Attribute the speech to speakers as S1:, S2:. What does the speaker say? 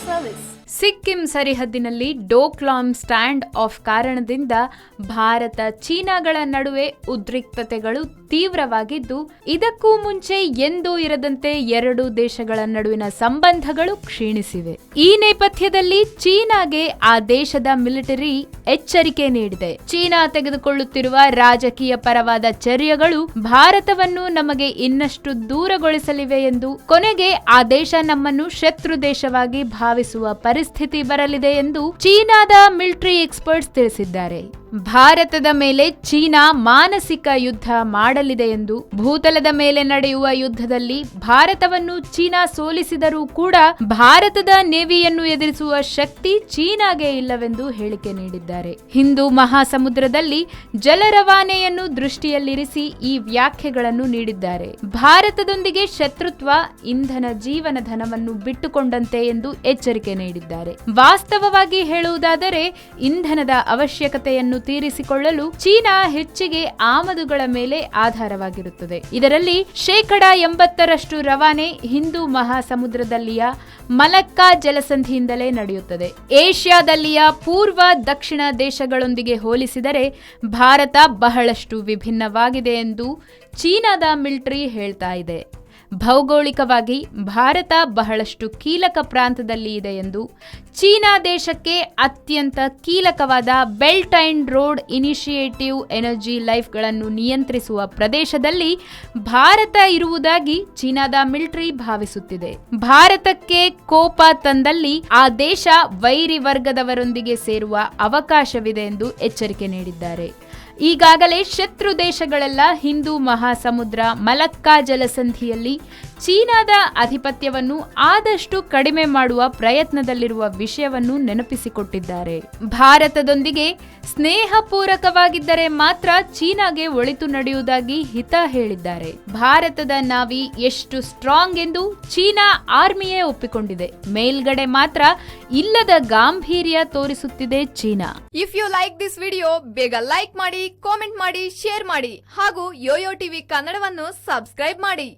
S1: Service.
S2: Sikkim ಸರಿಹದ್ದಿನಲ್ಲಿ Doklam stand off ಕಾರಣದಿಂದ ಭಾರತ ಚೀನಾಗಳ ನಡುವೆ ಉದ್ರಿಕ್ತತೆಗಳು ತೀವ್ರವಾಗಿದ್ದು, ಇದಕ್ಕೂ ಮುಂಚೆ ಎಂದೂ ಇರದಂತೆ ಎರಡು ದೇಶಗಳ ನಡುವಿನ ಸಂಬಂಧಗಳು ಕ್ಷೀಣಿಸಿವೆ. ಈ ನೇಪಥ್ಯದಲ್ಲಿ ಚೀನಾಗೆ ಆ ದೇಶದ ಮಿಲಿಟರಿ ಎಚ್ಚರಿಕೆ ನೀಡಿದೆ. ಚೀನಾ ತೆಗೆದುಕೊಳ್ಳುತ್ತಿರುವ ರಾಜಕೀಯ ಪರವಾದ ಚರ್ಯಗಳು ಭಾರತವನ್ನು ನಮಗೆ ಇನ್ನಷ್ಟು ದೂರಗೊಳಿಸಲಿವೆ ಎಂದು, ಕೊನೆಗೆ ಆ ದೇಶ ನಮ್ಮನ್ನು ಶತ್ರು ದೇಶವಾಗಿ ಭಾವಿಸುವ ಪರಿಸ್ಥಿತಿ ಬರಲಿದೆ ಎಂದು ಚೀನಾದ ಮಿಲಿಟರಿ ಎಕ್ಸ್ಪರ್ಟ್ಸ್ ತಿಳಿಸಿದ್ದಾರೆ. ಭಾರತದ ಮೇಲೆ ಚೀನಾ ಮಾನಸಿಕ ಯುದ್ಧ ಮಾಡಲಿದೆ ಎಂದು ಭೂತಲದ ಮೇಲೆ ನಡೆಯುವ ಯುದ್ಧದಲ್ಲಿ ಭಾರತವನ್ನು ಚೀನಾ ಸೋಲಿಸಿದರೂ ಕೂಡ ಭಾರತದ ನೇವಿಯನ್ನು ಎದುರಿಸುವ ಶಕ್ತಿ ಚೀನಾಗೆ ಇಲ್ಲವೆಂದು ಹೇಳಿಕೆ ನೀಡಿದ್ದಾರೆ. ಹಿಂದೂ ಮಹಾಸಮುದ್ರದಲ್ಲಿ ಜಲ ರವಾನೆಯನ್ನು ದೃಷ್ಟಿಯಲ್ಲಿರಿಸಿ ಈ ವ್ಯಾಖ್ಯೆಗಳನ್ನು ನೀಡಿದ್ದಾರೆ. ಭಾರತದೊಂದಿಗೆ ಶತ್ರುತ್ವ, ಇಂಧನ ಜೀವನ ಧನವನ್ನು ಬಿಟ್ಟುಕೊಂಡಂತೆ ಎಂದು ಎಚ್ಚರಿಕೆ ನೀಡಿದ್ದಾರೆ. ವಾಸ್ತವವಾಗಿ ಹೇಳುವುದಾದರೆ ಇಂಧನದ ಅವಶ್ಯಕತೆಯನ್ನು ತೀರಿಸಿಕೊಳ್ಳಲು ಚೀನಾ ಹೆಚ್ಚಿಗೆ ಆಮದುಗಳ ಮೇಲೆ ಆಧಾರವಾಗಿರುತ್ತದೆ. ಇದರಲ್ಲಿ ಶೇಕಡ ಎಂಬತ್ತರಷ್ಟು ರವಾನೆ ಹಿಂದೂ ಮಹಾಸಮುದ್ರದಲ್ಲಿಯ ಮಲಕ್ಕಾ ಜಲಸಂಧಿಯಿಂದಲೇ ನಡೆಯುತ್ತದೆ. ಏಷ್ಯಾದಲ್ಲಿಯ ಪೂರ್ವ ದಕ್ಷಿಣ ದೇಶಗಳೊಂದಿಗೆ ಹೋಲಿಸಿದರೆ ಭಾರತ ಬಹಳಷ್ಟು ವಿಭಿನ್ನವಾಗಿದೆ ಎಂದು ಚೀನಾದ ಮಿಲಿಟರಿ ಹೇಳ್ತಾ ಇದೆ. ಭೌಗೋಳಿಕವಾಗಿ ಭಾರತ ಬಹಳಷ್ಟು ಕೀಲಕ ಪ್ರಾಂತದಲ್ಲಿ ಇದೆ ಎಂದು ಚೀನಾ ದೇಶಕ್ಕೆ ಅತ್ಯಂತ ಕೀಲಕವಾದ belt and road initiative energy ಲೈಫ್ಗಳನ್ನು ನಿಯಂತ್ರಿಸುವ ಪ್ರದೇಶದಲ್ಲಿ ಭಾರತ ಇರುವುದಾಗಿ ಚೀನಾದ ಮಿಲಿಟರಿ ಭಾವಿಸುತ್ತಿದೆ. ಭಾರತಕ್ಕೆ ಕೋಪ ತಂದಲ್ಲಿ ಆ ದೇಶ ವೈರಿ ವರ್ಗದವರೊಂದಿಗೆ ಸೇರುವ ಅವಕಾಶವಿದೆ ಎಂದು ಎಚ್ಚರಿಕೆ ನೀಡಿದ್ದಾರೆ. ಈಗಾಗಲೇ ಶತ್ರು ದೇಶಗಳೆಲ್ಲ ಹಿಂದೂ ಮಹಾಸಮುದ್ರ ಮಲಕ್ಕಾ ಜಲಸಂಧಿಯಲ್ಲಿ ಚೀನಾದ ಆಧಿಪತ್ಯವನ್ನು ಆದಷ್ಟು ಕಡಿಮೆ ಮಾಡುವ ಪ್ರಯತ್ನದಲ್ಲಿರುವ ವಿಷಯವನ್ನು ನೆನಪಿಸಿಕೊಟ್ಟಿದ್ದಾರೆ. ಭಾರತದೊಂದಿಗೆ ಸ್ನೇಹಪೂರಕವಾಗಿದ್ದರೆ ಮಾತ್ರ ಚೀನಾಗೆ ಒಳಿತು ನಡೆಯುವುದಾಗಿ ಹಿತ ಹೇಳಿದ್ದಾರೆ. ಭಾರತದ ನಾವಿ ಎಷ್ಟು ಸ್ಟ್ರಾಂಗ್ ಎಂದು ಚೀನಾ ಆರ್ಮಿಯೇ ಒಪ್ಪಿಕೊಂಡಿದೆ. ಮೇಲ್ಗಡೆ ಮಾತ್ರ ಇಲ್ಲದ ಗಾಂಭೀರ್ಯ ತೋರಿಸುತ್ತಿದೆ China.
S1: If you like this video ಬೇಗ ಲೈಕ್ ಮಾಡಿ ಕಾಮೆಂಟ್ ಮಾಡಿ ಶೇರ್ ಮಾಡಿ ಹಾಗೂ ಯೋಯೋ ಟಿವಿ ಕನ್ನಡವನ್ನು ಸಬ್ಸ್ಕ್ರೈಬ್ ಮಾಡಿ.